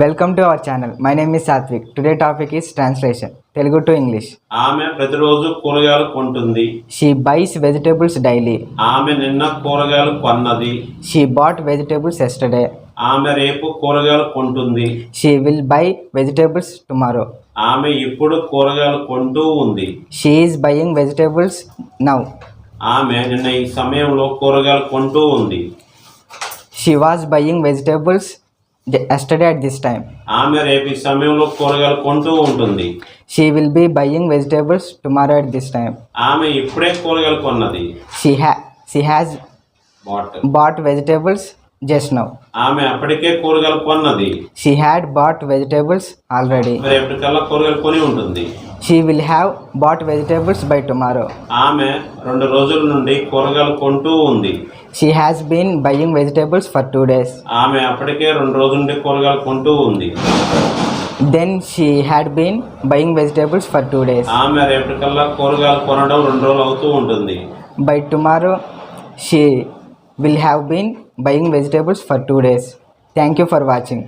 Welcome to our channel my name is Sathvik today topic is translation Telugu to English ఆమె ప్రతిరోజు కూరగాయలు కొంటుంది. She buys vegetables daily ఆమె నిన్న కూరగాయలు కొన్నది. షీ బాట్ వెజిటేబుల్స్ ఎస్టర్డే ఆమె రేపు కూరగాయలు కొంటుంది. She will buy vegetables tomorrow ఆమె ఇప్పుడు కూరగాయలు కొంటూ ఉంది. She is buying vegetables now ఆమె నిన్న ఈ సమయంలో కూరగాయలు కొంటూ ఉంది. She was buying vegetables yesterday at this time ఆమె రేపు ఈ సమయంలో కూరగాయలు కొంటూ ఉంటుంది. She will be buying vegetables tomorrow at this time ఆమె ఇప్పుడే కూరగాయలు కొన్నది. She ha she has bought bought vegetables just now ఆమె అప్పటికే కూరగాయలు కొన్నది she had bought vegetables already మరి ఎప్పటికల్లా కూరగాయలు కొని ఉంటుంది. She will have bought vegetables by tomorrow ఆమె రెండు రోజుల నుండి కూరగాయలు కొంటూ ఉంది. She has been buying vegetables for two days ఆమె అప్పటికే రెండు రోజుల నుండి కూరగాయలు కొంటూ ఉంది. Then she had been buying vegetables for two days ఆమె రేపటికల్లా కూరగాయలు కొనడం రెండు రోజులు అవుతూ ఉంటుంది. By tomorrow she will have been buying vegetables for 2 days. Thank you for watching.